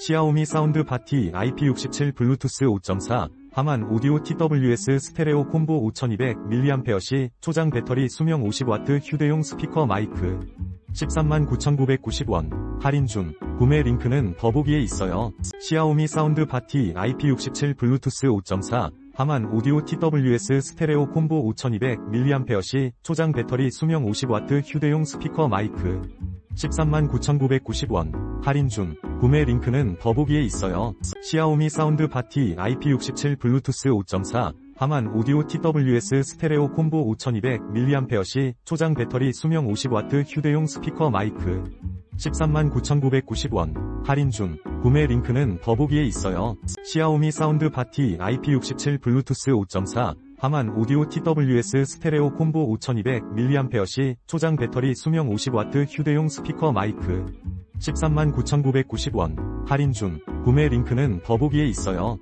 시아오미 사운드 바티 IP67 블루투스 5.4 하만 오디오 TWS 스테레오 콤보 5200mAh 시 초장 배터리 수명 50W 휴대용 스피커 마이크. 139,990원. 할인 중. 구매 링크는 더보기에 있어요. 시아오미 사운드 바티 IP67 블루투스 5.4 하만 오디오 TWS 스테레오 콤보 5200mAh 시 초장 배터리 수명 50W 휴대용 스피커 마이크. 139,990원. 할인 중 구매 링크는 더보기에 있어요. 시아오미 사운드 바티 IP67 블루투스 5.4 하만 오디오 TWS 스테레오 콤보 5200mAh 시 초장 배터리 수명 50W 휴대용 스피커 마이크 139,990원 할인 중 구매 링크는 더보기에 있어요. 시아오미 사운드 바티 IP67 블루투스 5.4 하만 오디오 TWS 스테레오 콤보 5200mAh 시 초장 배터리 수명 50W 휴대용 스피커 마이크 139,990원 할인 중 구매 링크는 더보기에 있어요.